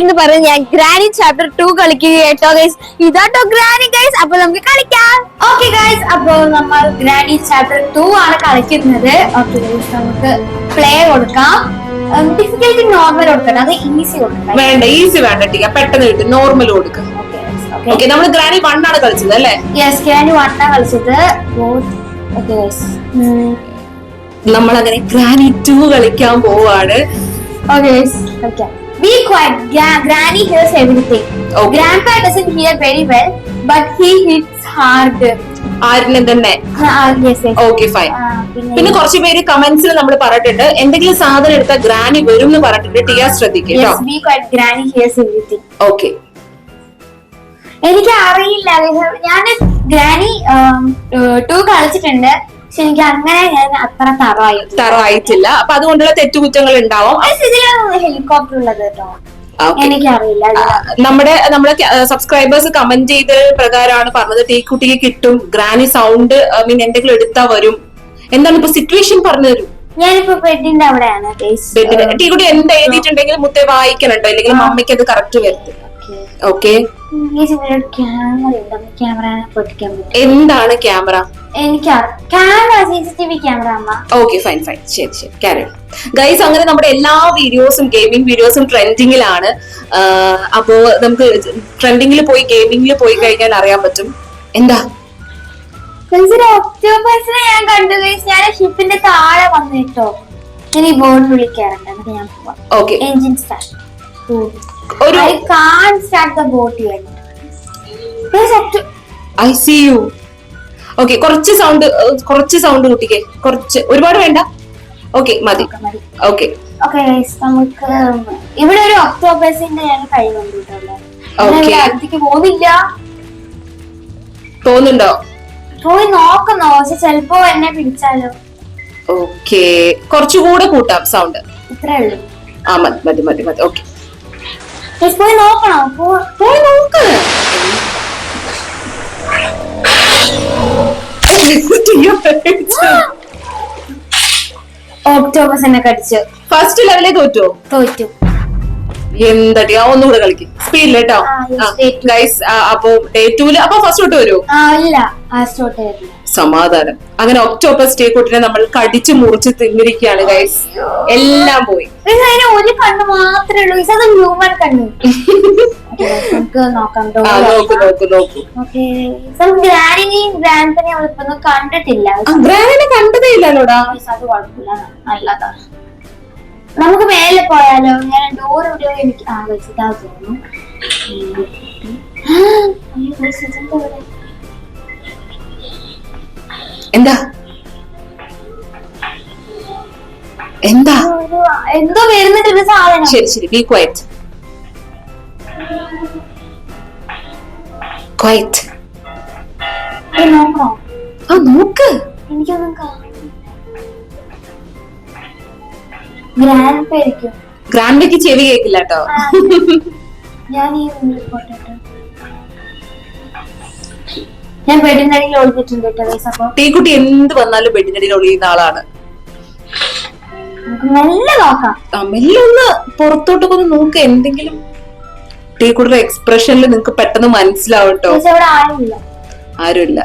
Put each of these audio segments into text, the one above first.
എന്ന് പറഞ്ഞ് ഞാൻ ഗ്രാനി ചാപ്റ്റർ ടു കളിക്കുക കേട്ടോ ഗൈസ് ഇതാട്ടോ ഗ്രാനി ഗൈസ് അപ്പൊ നമുക്ക് കളിക്കാം. ഓക്കെ ഗൈസ് അപ്പൊ നമ്മൾ ഗ്രാനി ചാപ്റ്റർ ടു ആണ് കളിക്കുന്നത്. ഓക്കെ ഗൈസ് നമുക്ക് പ്ലേ കൊടുക്കാം. ഡിഫിക്കൽട്ടി നോർമൽ കൊടുക്കണം അത് ഈസി കൊടുക്കണം വേണ്ട ഈസി വേണ്ട ടീയ പെട്ടെന്ന് കിട്ടും. നോർമൽ കൊടുക്കുക ഓക്കെ ഓക്കെ നമ്മൾ ഗ്രാനി വൺ ആണ് കളിച്ചത് അല്ലേ? യെസ് ഗ്രാനി വണ്ണാ കളിച്ചത്. ഓക്കെ ഗൈസ് നമ്മൾ അങ്ങനെ ഗ്രാനി ടു കളിക്കാൻ പോവാണ്. Okay guys. Okay. Be quiet. Gra- Granny hears everything. Okay. Grandpa doesn't hear very well, but he hits hard. ആരിനെ തന്നെ Ah, yes, yes. Okay fine Ah, പിന്നെ പിന്നെ കുറച്ച് പേര് കമന്റ്സിൽ നമ്മൾ പറഞ്ഞിട്ടുണ്ട് എന്തെങ്കിലും സാധനം എടുത്താൽ ഗ്രാനി വരും എന്ന് പറഞ്ഞിട്ടുണ്ട് ടിയ ശ്രദ്ധിക്കുക കേട്ടോ yes, be quiet. Granny hears everything. Okay എനിക്ക് അറിയില്ല ഞാൻ ഗ്രാനി ടു കളിച്ചിട്ടുണ്ട് പക്ഷെ എനിക്ക് അങ്ങനെ ഞാൻ അത്ര തറവായി തറവായിട്ടില്ല. അപ്പൊ അതുകൊണ്ടുള്ള തെറ്റുകുറ്റങ്ങൾ ഉണ്ടാവും. ഹെലികോപ്റ്റർ ഉള്ളത് കേട്ടോ. എനിക്കറിയില്ല. നമ്മുടെ നമ്മുടെ സബ്സ്ക്രൈബേഴ്സ് കമന്റ് ചെയ്ത പ്രകാരമാണ് പറഞ്ഞത്. ടീ കുട്ടിക്ക് കിട്ടും. ഗ്രാനി സൗണ്ട് ഐ മീൻ എന്തെങ്കിലും എടുത്താ വരും. എന്താണ് ഇപ്പൊ സിറ്റുവേഷൻ പറഞ്ഞു തരും? ഞാനിപ്പോ ബെഡിന്റെ അവിടെയാണ് guys. ബെഡിന് ടീ കുട്ടി എന്ത് എഴുതിയിട്ടുണ്ടെങ്കിൽ മുത്തേ വായിക്കണുണ്ടോ? അല്ലെങ്കിൽ മമ്മിക്ക് അത് കറക്റ്റ് വരുത്തും. ഓക്കെ എന്താണ് ക്യാമറ എനിക്ക് camera C C T V camera അമ്മ. ഓക്കെ ഫൈൻ ഫൈൻ ശരി ശരി. ഗൈസ് അങ്ങനെ നമ്മുടെ എല്ലാ വീഡിയോസും ഗെയിമിംഗ് വീഡിയോസും ട്രെൻഡിങ്ങിലാണ് അപ്പോ നമുക്ക് ട്രെൻഡിങ്ങിൽ പോയി ഗെയിമിംഗിൽ പോയി കഴിഞ്ഞാൽ അറിയാൻ പറ്റും. എന്താ? ഒക്ടോബേഴ്സിനെ ഞാൻ കണ്ടു. ഞാൻ ഷിപ്പിന്റെ താഴെ വന്നിട്ടോ. ഈ ബോർഡ് വിളിക്കാറുണ്ട് ഞാൻ പോവാം. ഓക്കെ എഞ്ചിൻ സ്റ്റാർട്ട് ഒരു ഐ സി യു ഓക്കെ കുറച്ച് സൗണ്ട് കുറച്ച് സൗണ്ട് കൂട്ടിക്കേ. കുറച്ച് ഒരുപാട് വേണ്ട. ഓക്കെ മതി. ഓക്കെ നമുക്ക് ഇവിടെ ഒരു ഞാൻ കൈ കൊണ്ടിട്ടുള്ളത് Okay. അടുത്തേക്ക് പോകുന്നില്ല. തോന്നുന്നുണ്ടോ? പോയി നോക്കുന്നോ പക്ഷെ ചെലപ്പോ എന്നെ പിടിച്ചാലോ. ഓക്കെ കുറച്ചുകൂടെ കൂട്ടാം സൗണ്ട് ഇത്രേ ഉള്ളൂ. ആ മതി മതി മതി മതി. ഓക്കെ പോയി നോക്കണോ പോയി നോക്ക് ഒക്ടോബസ് എന്നെ കടിച്ചു ഫസ്റ്റ് ലെവലേ തോറ്റോ? തോറ്റു. എന്തടി ആ ഒന്നുകൂടെ കളിക്കും. സ്പീഡിൽ കേട്ടോ. ഗൈസ് അപ്പൊ ഡേ ടൂൽ അപ്പൊ ഫസ്റ്റ് തൊട്ട് വരുമോ സമാധാനം. അങ്ങനെ ഒക്ടോബർ സ്റ്റേ കൂട്ടിനെ നമ്മൾ കടിച്ചു മുറിച്ച് തിന്നിരിക്കുകയാണ് ഗൈസ് എല്ലാം പോയി. ഒരു കണ്ണ് മാത്രമേ ഉള്ളൂ. ഹ്യൂമൻ കണ്ണ്. നമുക്ക് നോക്കാം. ഗ്രാനിനെയും ഗ്രാൻഡിനെയും കണ്ടിട്ടില്ല. ഗ്രാനിനെ കണ്ടതേ ഇല്ലല്ലോടാ. അത് കുഴപ്പമില്ല. നല്ലതാണ് നമുക്ക് മേലെ പോയാലോ? ഞാൻ ഡോർ ഇവിടെ എനിക്ക് ആ വെച്ചിട്ടാ തോന്നുന്നു? എന്താ? എന്താ? എന്തോ വരുന്നിട്ടൊരു സാധനം. ശരി ശരി ബി ക്വയറ്റ് ക്വയറ്റ് ആ നോക്ക്. എനിക്കൊന്നും കാണുന്നില്ല ഗ്രാൻഡയ്ക്ക് ചെവി കേക്കില്ല കേട്ടോ ഞാൻ ഈ അടിയിൽ ഒളിഞ്ഞിട്ടുണ്ട് കേട്ടോ ടീക്കുട്ടി എന്ത് വന്നാലും ബെഡിനടിയിൽ ഒളിയുന്ന ആളാണ്. തമ്മിലൊന്ന് മെല്ലെ നോക്കാം. മെല്ലെ ഒന്ന് പുറത്തോട്ടൊക്കെ ഒന്ന് നോക്ക് എന്തെങ്കിലും ടീക്കുട്ടിയുടെ എക്സ്പ്രഷനിൽ നിങ്ങക്ക് പെട്ടെന്ന് മനസ്സിലാവും കേട്ടോ. ആരുമില്ല.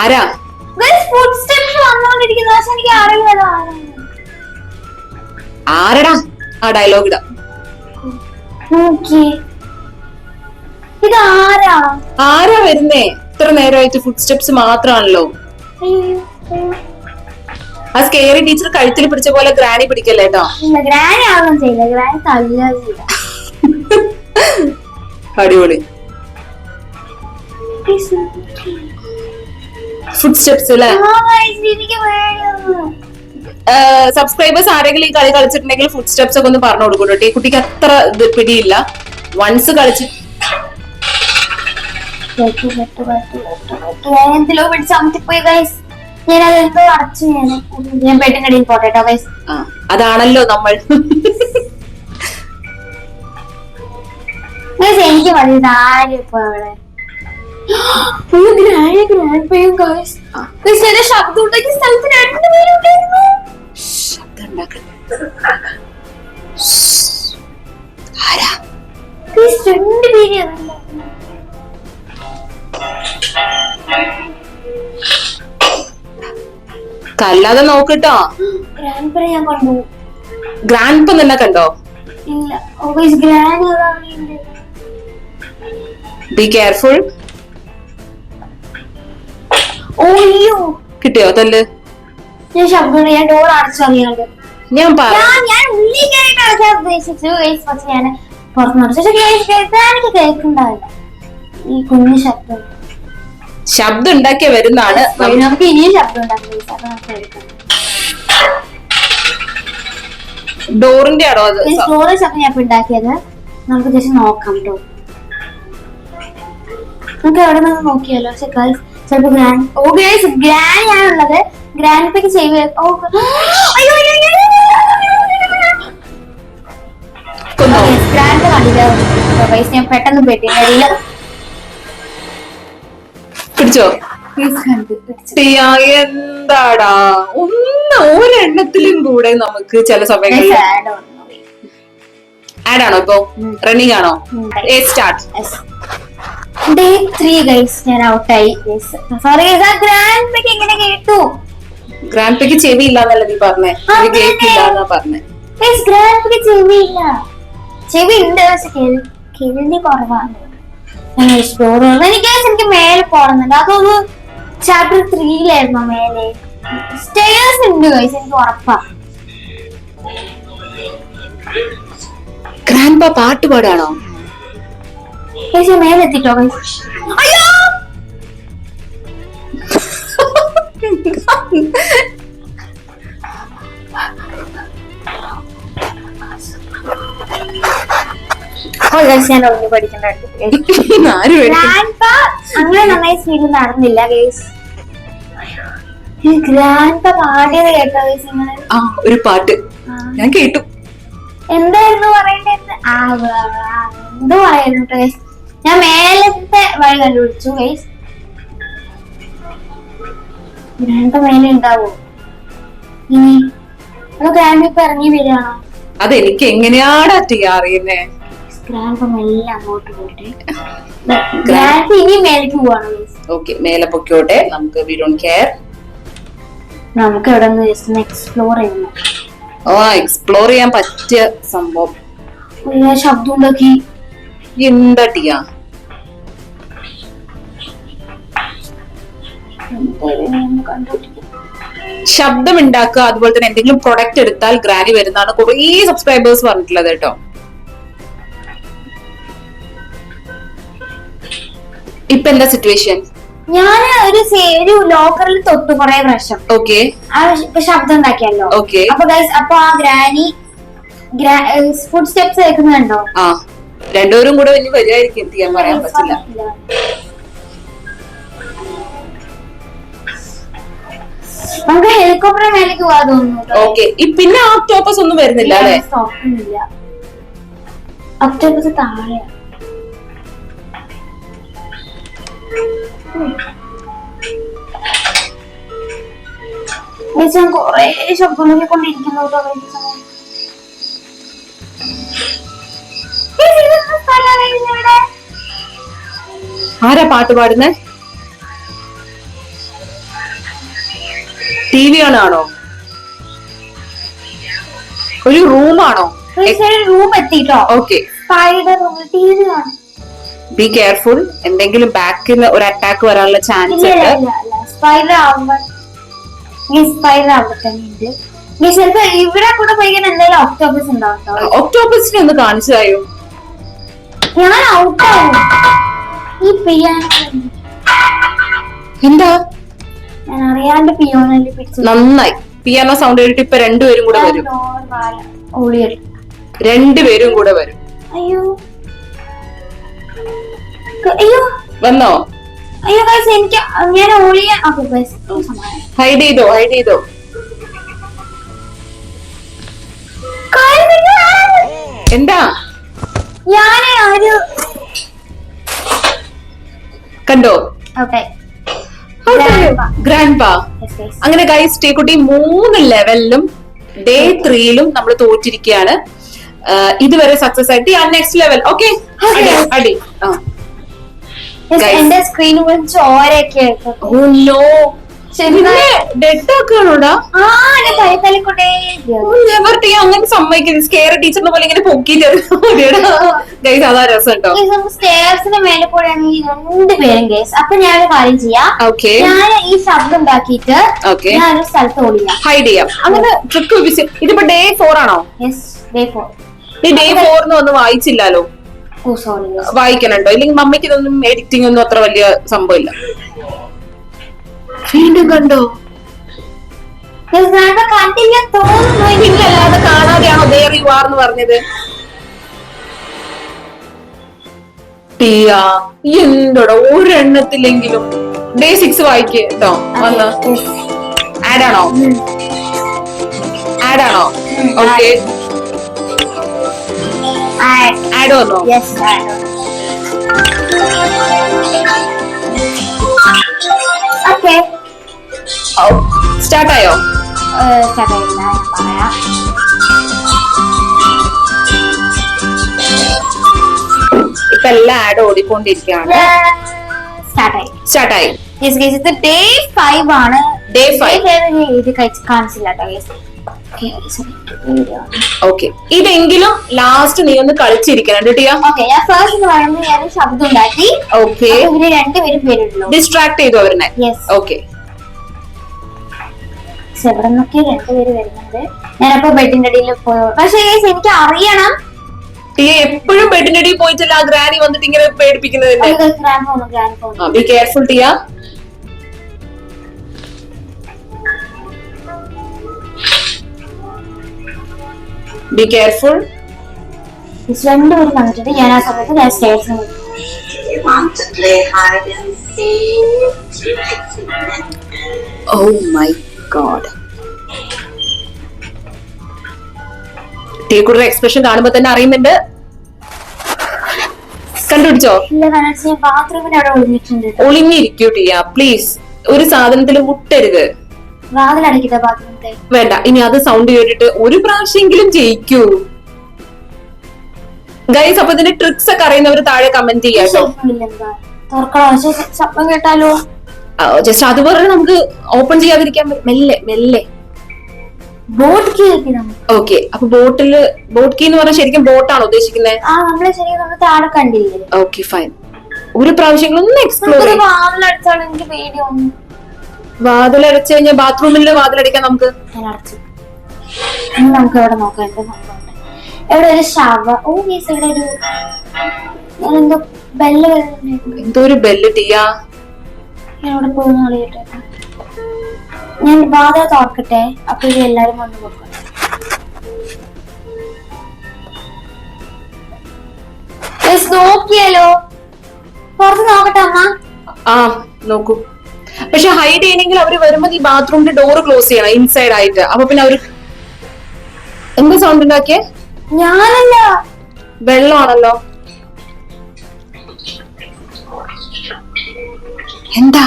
ആരാ? ആരടാ? ആ ഡയലോഗ് ഇടാ ഇത് ആരാ ആരാ വരുന്നേ? ഇത്ര നേരമായിട്ട് ഫുഡ് സ്റ്റെപ്സ് മാത്രമാണല്ലോ അയ്യോ. ആ സ്കേറി ടീച്ചർ കഴുത്തിൽ പിടിച്ച പോലെ ഗ്രാനി പിടിക്കല്ലേ കേട്ടോ ഗ്രാനി ആകും ചെയ്യില്ല. ഗ്രാനി തള്ളുക അടിപൊളി. ഫുഡ് സ്റ്റെപ്സ് അല്ലേ. സബ്സ്ക്രൈബേഴ്സ് ആരെങ്കിലും ഈ കളി കളിച്ചിട്ടുണ്ടെങ്കിൽ ഫുഡ് സ്റ്റെപ്സ് ഒക്കെ ഒന്ന് പറഞ്ഞു കൊടുക്കും കേട്ടോ. ഈ കുട്ടിക്ക് അത്ര ഇത് പിടിയില്ല. വൺസ് കളിച്ച് എന്തിലോ പിടിച്ച് ഗൈസ് ഞാൻ പോട്ടെ ഗൈസ് അതാണല്ലോ നമ്മൾ. എനിക്ക് മതി. നാല് ഇപ്പൊ അവിടെ. കല്ലാതെ നോക്കട്ടോ. ഗ്രാൻഡ് തന്നെ കണ്ടോ? ഇല്ല. ഗ്രാൻഡ് ബി കെയർഫുൾ ഓയ്യോ കിട്ടിയോ തല്ല്? ഞാൻ ശബ്ദം ഞാൻ ഡോർ അടച്ചറിയാണ്ട് ഞാൻ ഞാൻ ഞാൻ ഉള്ളിൽ കയറിയിട്ട് അടക്കാൻ ഉദ്ദേശിച്ചു. ഗൈസ് പക്ഷെ ഞാൻ പുറത്തുനിന്ന് എനിക്ക് കേൾക്കുന്നുണ്ടാവില്ല ഈ കുഞ്ഞു ശബ്ദം. ശബ്ദം ഉണ്ടാക്കിയ വരുന്നാണ്. നമുക്ക് ഇനിയും ശബ്ദം ഉണ്ടാക്കും ഡോറിന്റെ ആണോ അത്? ഡോറിന്റെ ഡോറ് ശബ്ദം ഞാൻ ഉണ്ടാക്കിയത്. നമുക്ക് ജസ്റ്റ് നോക്കാം കേട്ടോ നമുക്ക് എവിടെ നിന്ന് നോക്കിയാലോ? പക്ഷെ ഗൈസ് ചിലപ്പോ ഗ്രാൻഡ് ഓ ഗേസ് ഗ്രാൻഡ് ആണുള്ളത്. ഗ്രാൻഡ് പേക്ക് ചെയ്ത് ഓ? ഗ്രാൻഡ് കണ്ടില്ല ഗൈസ് ഞാൻ പെട്ടെന്ന് പെട്ടില്ല പിടിച്ചോ? എന്താടാ? ഒന്ന് ഒരെണ്ണത്തിലും കൂടെ നമുക്ക് ചില സമയങ്ങളിൽ ആഡ് ആണോ ഇപ്പൊ. റണ്ണിങ് ആണോ? സ്റ്റാർട്ട് ഡേ ത്രീ ഗൈസ് ഞാൻ ഔട്ടായി സോറി ഗ്രാൻഡ് പേക്ക് എങ്ങനെ കേട്ടു? ഗ്രാൻഡ് പേക്ക് ചെവി ഇല്ലാന്നല്ല നീ പറഞ്ഞേ? അതന്നെ. എന്നാ പറഞ്ഞേ ഗൈസ് ഗ്രാൻഡ് പെക്ക് ചെവി ഇല്ല ചെവി ഉണ്ട് പക്ഷെ കേൾവി കുറവാണ്. എനിക്ക് എനിക്ക് മേലെ പോകണമെന്നുണ്ട് അതൊന്ന് ചാപ്റ്റർ ത്രീയിലായിരുന്നു മേലെ. സ്റ്റേഴ്സ് ഉണ്ട് ഗൈസ് എനിക്ക് ഉറപ്പാ. ഗ്രാൻഡ് പാട്ട് പാടാണോ ഗൈസ്. മേലെ എത്തിട്ടോ ഗൈസ് അയ്യോ ഞാൻ ഒന്നും പഠിക്കണ്ട. ആര് പേടിക്കും ഗ്രാൻഡ് അങ്ങനെ നന്നായി സ്പീഡിൽ നടന്നില്ല ഗൈസ്. ഗ്രാൻഡ് പാടിയത് കേട്ടോ ആ ഒരു പാട്ട്. ഞാൻ കേട്ടു. എന്തായിരുന്നു പറയേണ്ടത്? എന്തോ ആയിരുന്നു ഞാൻ മേലത്തെ വഴി കണ്ടുപിടിച്ചു ഗൈസ് രണ്ട് മേലെ ഉണ്ടാവോ? ഇനി ഇറങ്ങി വരികയാണോ? അതെനിക്ക് എങ്ങനെയാടാ ടീ അറിയുന്നേ? മെല്ലെ അങ്ങോട്ട് പോട്ടെ. ഇനി മേലേക്ക് പോവാണ് ഗൈസ് ഓക്കെ മേലെ പൊക്കോട്ടെ നമുക്ക് വി ഡോണ്ട് കെയർ നമുക്ക് ഇവിടെ നിന്ന് ജസ്റ്റ് ഒന്ന് എക്സ്പ്ലോർ എക്സ്പ്ലോർ ചെയ്യാൻ പറ്റിയ സംഭവം. ശബ്ദം ഉണ്ടാക്കി എന്താ ടിയ ശബ്ദം ഉണ്ടാക്കുക അതുപോലെ തന്നെ എന്തെങ്കിലും പ്രൊഡക്റ്റ് എടുത്താൽ ഗ്രാനി വരുന്നതാണ് കുറേ സബ്സ്ക്രൈബേഴ്സ് പറഞ്ഞിട്ടുള്ളത് കേട്ടോ. ഇപ്പൊ എന്താ സിറ്റുവേഷൻ ഞാൻ ഒരു ഒരു ലോക്കറിൽ തൊട്ടു കൊറേ പ്രശ്നം ഓക്കെ ആ ശബ്ദം ഉണ്ടാക്കിയല്ലോ ഓക്കെ അപ്പൊ അപ്പൊ ആ ഗ്രാനി ഫുഡ് സ്റ്റെപ്സ് കേൾക്കുന്നുണ്ടോ രണ്ടുപേരും കൂടെ ഇനി വരുമായിരിക്കും എത്തിക്കാൻ പറയാൻ പറ്റില്ല. നമുക്ക് ഹെലികോപ്റ്റർ മേലേക്ക് പോവാ തോന്നുന്നു ഓക്കെ പിന്നെ ഓക്ടോപ്പസ് ഒന്നും വരുന്നില്ല അല്ലെ? ഒക്ടോപ്പസ് താഴെ. കൊറേ ശബ്ദം കൊണ്ടിരിക്കുന്നു കേട്ടോ. ആരാ പാട്ട് പാടുന്നേ? ടി വി ആണോ ഒരു റൂമാണോ റൂം എത്തിട്ടോ? ഓക്കെ ബി കെയർഫുൾ എന്തെങ്കിലും ബാക്കിൽ ഒരു അറ്റാക്ക് വരാനുള്ള ചാൻസ് ഉണ്ട്. ഇവിടെ കൂടെ എന്തെങ്കിലും ഒക്ടോബസ് ഉണ്ടാവും. ഒക്ടോപ്പസിനെ ഒന്ന് കാണിച്ചു തരൂ. ഔട്ടാവും. ഈ പിയാനോ എന്താ? ഞാൻ അറിയാണ്ട് പിയോണിൽ പിടിച്ചു നന്നായി. പിയാനോ സൗണ്ട് കേട്ടിട്ട് ഇപ്പൊ രണ്ടുപേരും കൂടെ വരും. രണ്ടുപേരും കൂടെ വരും. അയ്യോ. അയ്യോ. വന്നോ? അയ്യോ എനിക്ക് ഞാൻ സമാധാനം. ഹൈഡ് ചെയ്തോ ഹൈഡ് ചെയ്തോ? എന്താ? ഞാൻ ഒരു കണ്ടോ? ഓക്കെ. ഗ്രാൻഡ് പാ അങ്ങനെ ഗൈസ് ടീക്കുട്ടി മൂന്ന് ലെവലിലും ഡേ ത്രീയിലും നമ്മൾ തോറ്റിരിക്കുകയാണ് ഇതുവരെ സക്സസ് ആയിട്ട്. ആ. നെക്സ്റ്റ് ലെവൽ ഓക്കെ അടി. എന്റെ സ്ക്രീൻ ചോരയൊക്കെ ഓ നോ അങ്ങനെ സമ്മതിക്കുന്നത് സ്കെയർ ടീച്ചറിനെ പോലെ ഇങ്ങനെ പൊക്കിയിട്ട് ഗൈസ് അതാ രസം കേട്ടോ. സ്റ്റേഴ്സിന് മേലെ കൂടെയാണെങ്കിൽ രണ്ടുപേരും കേസ് അപ്പൊ ഞാൻ കാര്യം ചെയ്യാം. ഞാൻ ഈ ശബ്ദം ഉണ്ടാക്കിയിട്ട് ഞാൻ ഞാനൊരു സ്ഥലത്ത് ഓടിയാം ഹൈഡ് ചെയ്യാം. അങ്ങനെ ട്രിക്ക് ഇതിപ്പോ ഡേ ഫോർ ആണോ? ഡേ ഫോർ ഈ ഡേ ഫോറിന് ഒന്നും വായിച്ചില്ലല്ലോ. വായിക്കണുണ്ടോ? ഇല്ലെങ്കിൽ മമ്മിക്ക് ഇതൊന്നും എഡിറ്റിംഗ് ഒന്നും അത്ര വലിയ സംഭവമില്ല. വീണ്ടും കണ്ടോ? കണ്ടില്ല തോന്നുന്നു അല്ലാതെ കാണാതെയാണോ are എന്ന് പറഞ്ഞത്? ടിയ എന്തോടാ ഒരെണ്ണത്തില്ലെങ്കിലും ഡേ സിക്സ് വായിക്ക് കേട്ടോ വന്ന്. ആഡ് ആണോ? ആഡ് ആണോ? ഓക്കെ ആഡ് വന്നോ? ഓക്കെ സ്റ്റാർട്ട് ആയോ ചടയില്ല ഞാൻ പറയാം. ഇപ്പൊ എല്ലാ ആഡ് ഓടിക്കൊണ്ടിരിക്കുകയാണ്. സ്റ്റാർട്ടായി. ഇത് ഡേ ഫൈവ് ആണ്. ഇത് കാണിച്ചില്ല ഓക്കെ ഇതെങ്കിലും ലാസ്റ്റ് നീ ഒന്ന് കളിച്ചിരിക്കണം ടിയ. ഓക്കെ ഞാൻ ഫസ്റ്റ് എന്ന് പറയുമ്പോൾ ഞാൻ ശബ്ദം ഉണ്ടാക്കി. ഓക്കെ ഇവർ രണ്ടുപേരും ഡിസ്ട്രാക്ട് ചെയ്തു അവരെ യെസ് ഓക്കെ എവിടെ നിന്നൊക്കെ രണ്ടുപേര് വരുന്നത് ഞാനപ്പോ ബെഡിന്റെ അടിയിൽ പോയോ പക്ഷേ എനിക്ക് അറിയണം. ടിയ എപ്പോഴും ബെഡിന്റെ അടിയിൽ പോയിട്ടില്ല ആ ഗ്രാനി വന്നിട്ട് ഇങ്ങനെ പേടിപ്പിക്കുന്നത് grand phone grand phone be careful ടിയ. Be careful രണ്ടുപേരും വന്നിട്ടുണ്ട്. ഞാൻ ആ സമയത്ത് ഞാൻ You want to play hide and seek? Oh my god ടീക്കുടെ expression കാണുമ്പോ തന്നെ അറിയുന്നുണ്ട്. കണ്ടുപിടിച്ചോ? ഇല്ല കാരണം ഞാൻ ബാത്റൂമിന്റെ അവിടെ ഒളിഞ്ഞിട്ടുണ്ട്. കേട്ടോ. ഒളിഞ്ഞിരിക്കൂ ടിയ. പ്ലീസ് ഒരു സാധനത്തിൽ മുട്ടരുത്. വേണ്ട ഇനി അത് സൗണ്ട് കേട്ടിട്ട് ഒരു പ്രാവശ്യമെങ്കിലും ജയിക്കൂ. ഗൈസ് അപ്പൊ ഇതിന്റെ ട്രിക്സ് ഒക്കെ അറിയുന്നവർ താഴെ കമന്റ് ചെയ്യാം കേട്ടാലോ? ജസ്റ്റ് അതുപോലെ നമുക്ക് ഓപ്പൺ ചെയ്യാതിരിക്കാൻ മെല്ലെ മെല്ലെ. ബോട്ട് കീ ഓക്കെ അപ്പൊ ബോട്ടിൽ ബോട്ട് കീ എന്ന് പറഞ്ഞാൽ ശരിക്കും ബോട്ടാണ് ഉദ്ദേശിക്കുന്നത് ആ നമ്മളെ ശരിക്കും നമ്മൾ താഴെ കണ്ടില്ലേ? ഓക്കെ ഫൈൻ ഒരു പ്രാവശ്യം ഒന്ന് എക്സ്പ്ലോർ വാതിലടച്ചു കഴിഞ്ഞാൽ ബാത്റൂമിൽ വാതിലടിക്കാൻ നമുക്ക്. നമുക്ക് എവിടെ നോക്കാം? എന്താ സംഭവം എവിടെ ഒരു ശവ ഓ മീസ് ഇവിടെ ഒരു എന്തോ ബെല്ല് എന്തോ ഒരു ബെല്ല് ടിയാ ഞാൻ അവിടെ പോകുന്ന അറിയട്ടെ? ഞാൻ വാതിൽ തോർക്കട്ടെ അപ്പൊ ഇത് എല്ലാരും വന്ന് നോക്കാം നോക്കിയാലോ? പുറത്ത് നോക്കട്ടെ അമ്മ. ആ നോക്കൂ. പക്ഷെ ഹൈഡ് ചെയ്യണമെങ്കിൽ അവർ വരുമ്പോ ഈ ബാത്റൂമിന്റെ ഡോർ ക്ലോസ് ചെയ്യണം ഇൻസൈഡ് ആയിട്ട്. അപ്പൊ പിന്നെ അവർ എന്ത് സൗണ്ട് ഉണ്ടാക്കിയേ? ഞാനല്ല. വെള്ളമാണല്ലോ. എന്താ?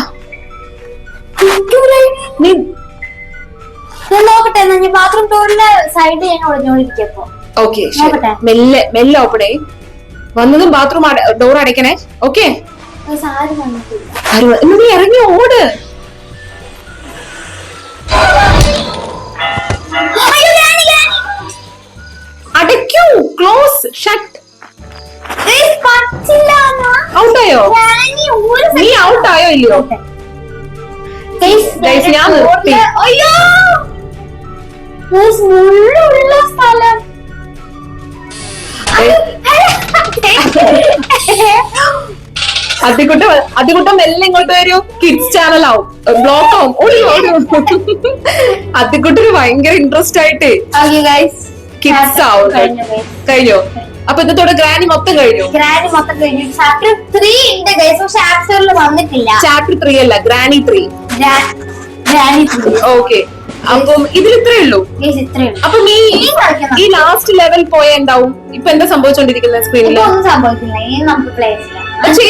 ഞാൻ നോക്കട്ടെ എന്നാ ഞാൻ ബാത്റൂം ഡോറിന്റെ സൈഡ് ഞാൻ ഒളിഞ്ഞോണ്ടിരിക്കപ്പോ. ഓക്കെ മെല്ലെ മെല്ലെ ഓപ്പൺ വന്നതും ബാത്റൂം ഡോർ അടയ്ക്കണേ. ഓക്കെ നീ ഇറങ്ങി ഓട്. അടയ്ക്കൂ ക്ലോസ് ഷട്ട്. ഔട്ടായോ നീ. ഔട്ടായോ ഇല്ലയോ? ഞാൻ നിർത്തി. മുള്ളുള്ള സ്ഥലം. അതികുട്ട അതികുട്ട മെല്ലെ ഇങ്ങോട്ട് വരൂ. കിഡ്സ് ചാനൽ ആവും. ബ്ലോക്ക് ആവും. അതികുട്ടൊരു ഭയങ്കര ഇൻട്രസ്റ്റ് ആയിട്ട്. കിഡ്സ് ആവും കഴിഞ്ഞു, അപ്പൊ ഇന്നത്തോടെ ഗ്രാനി മൊത്തം കഴിഞ്ഞു? ഗ്രാനി മൊത്തം കഴിഞ്ഞു. ചാപ്റ്റർ ത്രീ ഉണ്ട് ഗൈസ് പക്ഷെ ആപ്സറിൽ വന്നിട്ടില്ല. ചാപ്റ്റർ ത്രീ അല്ല ഗ്രാനി ത്രീ ഗ്രാ- ഗ്രാനി ത്രീ ഓക്കെ അപ്പം ഇതിൽ ഇത്രേ ഉള്ളൂ. അപ്പം ഈ. ഈ ലാസ്റ്റ് ലെവൽ പോയ എന്താവും? ഇപ്പൊ എന്താ സംഭവിച്ചോണ്ടിരിക്കുന്നത് സ്ക്രീനിൽ ഒന്നും സംഭവിക്കില്ല. ഇനി നമുക്ക് പ്ലേ ചെയ്യാം. പക്ഷേ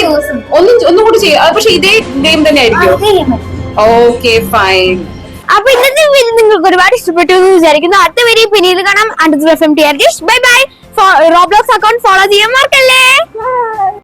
ഒന്നും ഒന്നും കൂടി ചെയ്യാം. പക്ഷെ ഇതേ ഗെയിം തന്നെ ആയിരിക്കും. ഓക്കെ ഫൈൻ അപ്പൊ ഇന്നത്തെ വീഡിയോ നിങ്ങൾക്ക് ഒരുപാട് ഇഷ്ടപ്പെട്ടു എന്ന് വിചാരിക്കുന്നു. അടുത്ത വീഡിയോ പിന്നീട് കാണാം. അടുത്ത bye bye Roblox account follow ചെയ്യാൻ മറക്കല്ലേ?